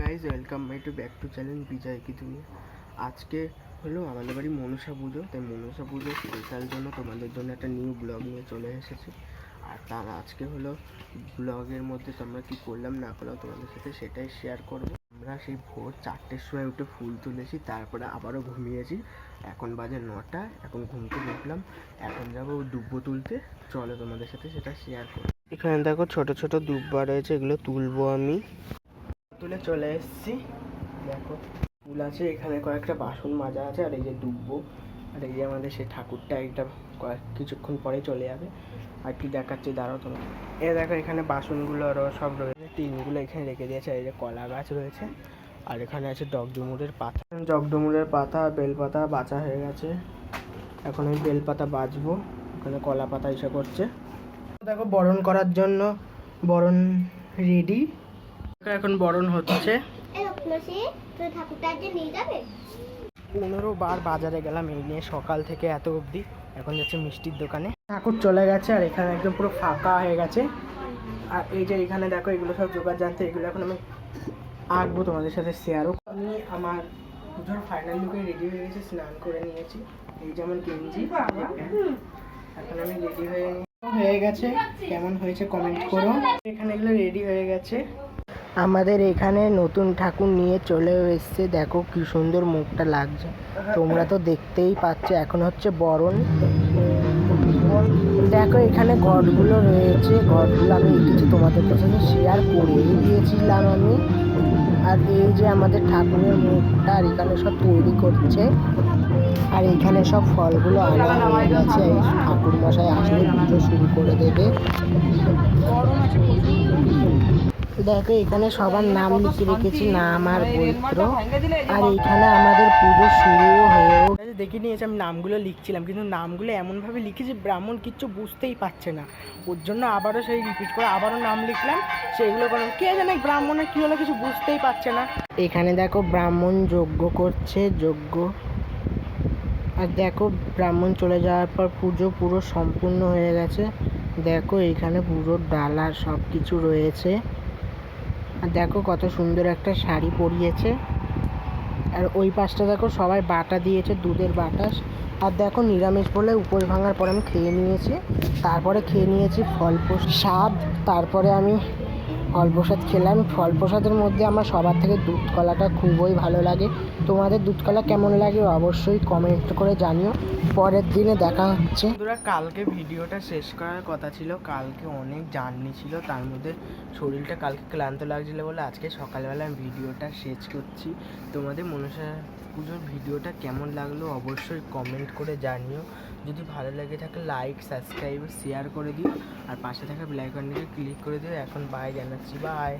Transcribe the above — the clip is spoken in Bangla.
Guys welcome my to back to channel Bijoy কি তুমি আজকে হলো আমাদের বাড়ি মনসা পুজো, তাই মনসা পুজো স্পেশাল জন্য তোমাদের জন্য একটা নিউ ব্লগ নিয়ে চলে এসেছি। আর তার আজকে হলো ব্লগের মধ্যে তোমরা কি করলাম না করলাম তোমাদের সাথে সেটাই শেয়ার করব। আমরা সেই ভোর চারটের সময় উঠে ফুল তুলেছি, তারপরে আবারও ঘুমিয়েছি। এখন বাজে নটা, এখন ঘুম থেকে উঠলাম। এখন যাব দুব্বো তুলতে। চলো তোমাদের সাথে সেটা শেয়ার করব এখানে দেখো ছোট ছোট দুব্বা রয়েছে, এগুলো তুলবো আমি। তুলে চলে এসেছি। দেখো, ফুল আছে, এখানে কয়েকটা বাসন মাজা আছে, আর এই যে দুব্বো আর এই যে আমাদের সেই ঠাকুরটা একটা কিছুক্ষণ পরে চলে যাবে। আর কি দেখাচ্ছি, দাঁড়াও তোমার এ দেখো, এখানে বাসনগুলো আরও সব রয়েছে। টিনগুলো এখানে রেখে দিয়েছে, আর এই যে কলা গাছ রয়েছে। আর এখানে আছে ডগডুমুরের পাতা। ডগডুমুরের পাতা, বেলপাতা বাঁচা হয়ে গেছে। এখন আমি বেলপাতা বাজবো ওখানে কলা পাতা এসে করছে দেখো, বরণ করার জন্য বরণ রেডি এখন বরণ হচ্ছে। পনেরো বার বাজারে গেলাম এই নিয়ে সকাল থেকে এত অবধি। এখন যাচ্ছে মিষ্টির দোকানে। ঠাকুর চলে গেছে আর এখানে একদম পুরো ফাঁকা হয়ে গেছে। আর এই যে এখানে দেখো এগুলো সব জোগাড় জানতে এগুলো এখন আমি আঁকবো তোমাদের সাথে শেয়ারও আমি আমার পুজোর ফাইনাল লুকে রেডি হয়ে গেছি স্নান করে নিয়েছি। এই যেমন গেঞ্জি এখন আমি রেডি হয়ে হয়ে গেছে। কেমন হয়েছে কমেন্ট করো। এখানে এগুলো রেডি হয়ে গেছে। আমাদের এখানে নতুন ঠাকুর নিয়ে চলে এসছে। দেখো কি সুন্দর মুখটা লাগছে। তোমরা তো দেখতেই পাচ্ছ, এখন হচ্ছে বরণ। দেখো এখানে ঘরগুলো রয়েছে। ঘরগুলো আমি কিছু তোমাদের কাছে শেয়ার করেই দিয়েছিলাম আমি। আর এই যে আমাদের ঠাকুরের মুখটা, আর এখানে সব তৈরি করছে। আর এখানে সব ফলগুলো আনা হয়ে গেছে। ঠাকুর মশাই আসলে পুজো শুরু করে দেবে। দেখো এখানে সবার নাম লিখে রেখেছি নাম আর গোত্র আর এখানে আমাদের পুজো শুরুও হয়েও দেখে নিয়েছি আমি নামগুলো লিখছিলাম কিন্তু নামগুলো এমনভাবে লিখেছি ব্রাহ্মণ কিচ্ছু বুঝতেই পারছে না। ওর জন্য আবারও সেই রিপিট করে আবারও নাম লিখলাম সেইগুলো কোনো কে জানে ব্রাহ্মণের কী হলো কিছু বুঝতেই পারছে না। এখানে দেখো ব্রাহ্মণ যজ্ঞ করছে যজ্ঞ। আর দেখো ব্রাহ্মণ চলে যাওয়ার পর পুজো পুরো সম্পূর্ণ হয়ে গেছে। দেখো এখানে পুরো ডালা সব কিছু রয়েছে। আর দেখো কত সুন্দর একটা শাড়ি পরিয়েছে। আর ওই পাশটা দেখো সবাই বাটা দিয়েছে, দুধের বাটাস আর দেখো নিরামিষ বলে উপর ভাঙার পর আমি খেয়ে নিয়েছি। তারপরে খেয়ে নিয়েছি ফল স্বাদ তারপরে আমি ফল প্রসাদ খেলাম। ফল প্রসাদের মধ্যে আমার সবার থেকে দুধ কলাটা খুবই ভালো লাগে। তোমাদের দুধ কলা কেমন লাগে অবশ্যই কমেন্ট করে জানিও। পরের দিনে দেখা হচ্ছে। বন্ধুরা, কালকে ভিডিওটা শেষ করার কথা ছিল। কালকে অনেক জার্নি ছিল, তার মধ্যে শরীরটা কালকে ক্লান্ত লাগছিল বলে আজকে সকালবেলা আমি ভিডিওটা শেষ করছি। তোমাদের মনসা পুজোর ভিডিওটা কেমন লাগল অবশ্যই কমেন্ট করে জানিও। যদি ভালো লাগে থাকে লাইক সাবস্ক্রাইব শেয়ার করে দিও। আর পাশে থাকা ব্ল্যাক ক্লিক করে দিও। এখন বাই জানাচ্ছি। বাই